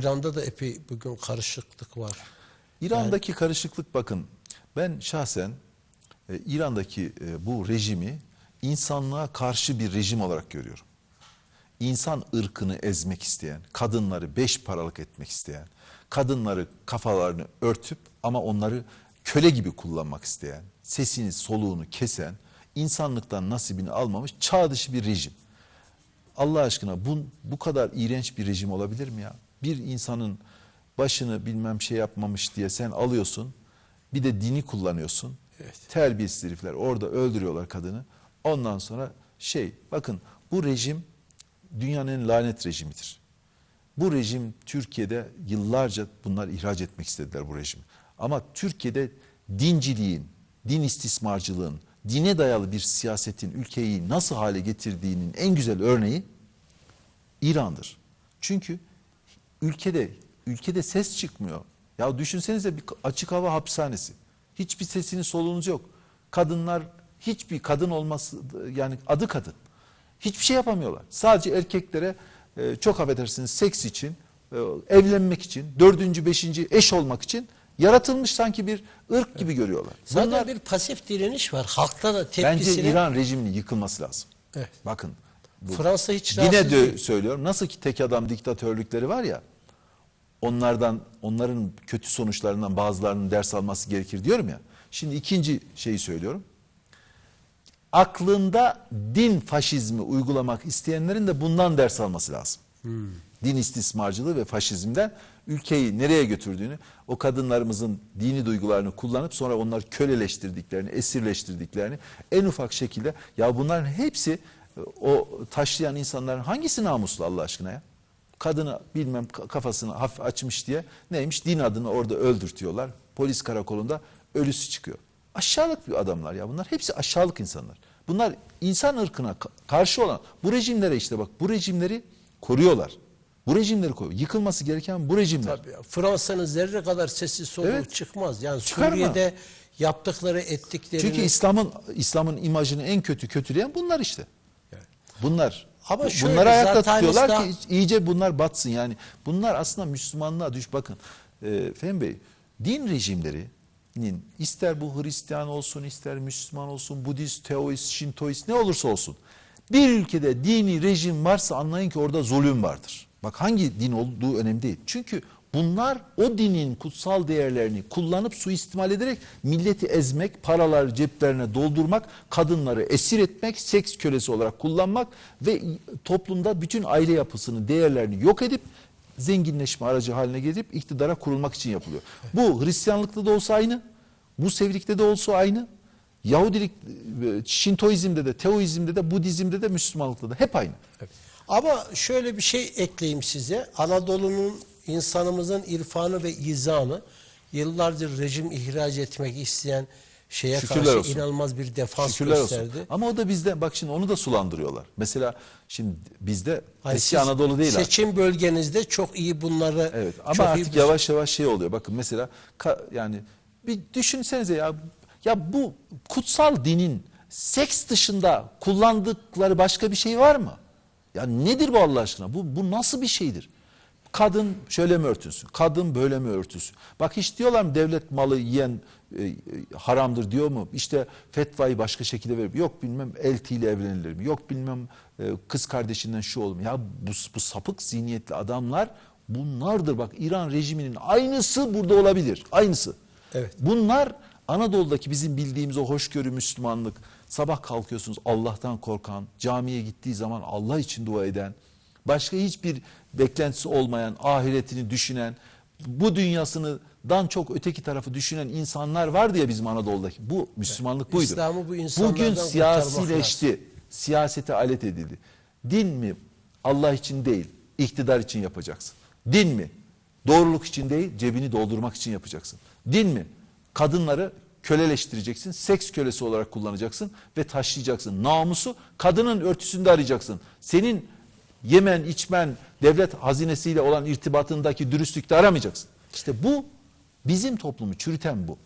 İran'da da epey bugün karışıklık var. İran'daki karışıklık bakın ben şahsen e, İran'daki e, bu rejimi insanlığa karşı bir rejim olarak görüyorum. İnsan ırkını ezmek isteyen, kadınları beş paralık etmek isteyen, kadınları kafalarını örtüp ama onları köle gibi kullanmak isteyen, sesini soluğunu kesen, insanlıktan nasibini almamış çağ dışı bir rejim. Allah aşkına bu, bu kadar iğrenç bir rejim olabilir mi ya? Bir insanın başını bilmem şey yapmamış diye sen alıyorsun. Bir de dini kullanıyorsun. Evet. Terbiyesiz herifler orada öldürüyorlar kadını. Ondan sonra şey bakın bu rejim dünyanın lanet rejimidir. Bu rejim Türkiye'de yıllarca bunlar ihraç etmek istediler bu rejimi. Ama Türkiye'de dinciliğin, din istismarcılığın, dine dayalı bir siyasetin ülkeyi nasıl hale getirdiğinin en güzel örneği İran'dır. Çünkü ülkede ülkede ses çıkmıyor. Ya düşünsenize bir açık hava hapishanesi. Hiçbir sesiniz soluğunuz yok. Kadınlar hiçbir kadın olması yani adı kadın. Hiçbir şey yapamıyorlar. Sadece erkeklere e, çok affedersiniz seks için, e, evlenmek için, dördüncü, beşinci eş olmak için yaratılmış sanki bir ırk gibi görüyorlar. Zaten Bunlar- bir pasif direniş var. Halkta da Bence tepkisini... İran rejiminin yıkılması lazım. Evet. Bakın. Bu, Fransa hiç Yine de söylüyorum. Nasıl ki tek adam diktatörlükleri var ya. Onlardan, onların kötü sonuçlarından bazılarının ders alması gerekir diyorum ya. Şimdi ikinci şeyi söylüyorum. Aklında din faşizmi uygulamak isteyenlerin de bundan ders alması lazım. Din istismarcılığı ve faşizmden ülkeyi nereye götürdüğünü, o kadınlarımızın dini duygularını kullanıp sonra onları köleleştirdiklerini, esirleştirdiklerini en ufak şekilde ya bunların hepsi e, o taşlayan insanların hangisi namuslu Allah aşkına ya? Kadını bilmem ka- kafasını hafif açmış diye neymiş din adını orada öldürtüyorlar. Polis karakolunda ölüsü çıkıyor. Aşağılık bir adamlar ya bunlar hepsi aşağılık insanlar. Bunlar insan ırkına ka- karşı olan bu rejimlere işte bak bu rejimleri koruyorlar. Bu rejimleri koruyor. Yıkılması gereken bu rejimler. Tabii Fransa'nın zerre kadar sesi soluğu Evet. çıkmaz. Yani Çıkarma. Suriye'de yaptıkları, ettiklerini... Çünkü İslam'ın İslam'ın imajını en kötü kötüleyen bunlar işte. Bunlar. Ama şöyle, bunları ayakta tutuyorlar İslam- ki iyice bunlar batsın yani. Bunlar aslında Müslümanlığa düş bakın. E, Fehmi Bey, din rejimlerinin ister bu Hristiyan olsun, ister Müslüman olsun, Budist, Teoist, Şintoist ne olursa olsun. Bir ülkede dini rejim varsa anlayın ki orada zulüm vardır. Bak hangi din olduğu önemli değil. Çünkü bunlar o dinin kutsal değerlerini kullanıp suistimal ederek milleti ezmek, paraları ceplerine doldurmak, kadınları esir etmek, seks kölesi olarak kullanmak ve toplumda bütün aile yapısını, değerlerini yok edip zenginleşme aracı haline gelip iktidara kurulmak için yapılıyor. Bu Hristiyanlıkta da olsa aynı, Musevilikte de olsa aynı, Yahudilik, e, Şintoizmde de, Teoizmde de, Budizmde de, Müslümanlıkta da hep aynı. Evet. Ama şöyle bir şey ekleyeyim size. Anadolu'nun insanımızın irfanı ve izanı yıllardır rejim ihraç etmek isteyen şeye Şükürler karşı olsun. inanılmaz bir defans Şükürler gösterdi. olsun. Ama o da bizde bak şimdi onu da sulandırıyorlar. Mesela şimdi bizde Hani eski siz Anadolu değil artık. Seçim bölgenizde çok iyi bunları Evet ama çok iyi artık yavaş yavaş şey oluyor. Bakın mesela ka- yani bir düşünsenize ya ya bu kutsal dinin seks dışında kullandıkları başka bir şey var mı? Ya nedir bu Allah aşkına? Bu bu nasıl bir şeydir? Kadın şöyle mi örtünsün? Kadın böyle mi örtünsün? Bak hiç diyorlar mı devlet malı yiyen e, e, haramdır diyor mu? İşte fetvayı başka şekilde verip yok bilmem eltiyle evlenilir mi? Yok bilmem e, kız kardeşinden şu olur mu? Ya bu, bu sapık zihniyetli adamlar bunlardır. Bak İran rejiminin aynısı burada olabilir. Aynısı. Evet. Bunlar Anadolu'daki bizim bildiğimiz o hoşgörü Müslümanlık. Sabah kalkıyorsunuz Allah'tan korkan, camiye gittiği zaman Allah için dua eden, başka hiçbir beklentisi olmayan, ahiretini düşünen, bu dünyasından çok öteki tarafı düşünen insanlar vardı ya bizim Anadolu'daki. Bu Müslümanlık buydu. İslam'ı bu Bugün siyasileşti. Siyasete alet edildi. Din mi? Allah için değil, iktidar için yapacaksın. Din mi? Doğruluk için değil, cebini doldurmak için yapacaksın. Din mi? Kadınları köleleştireceksin, seks kölesi olarak kullanacaksın ve taşlayacaksın. Namusu kadının örtüsünde arayacaksın. Senin yemen, içmen, devlet hazinesiyle olan irtibatındaki dürüstlükte aramayacaksın. İşte bu bizim toplumu çürüten bu.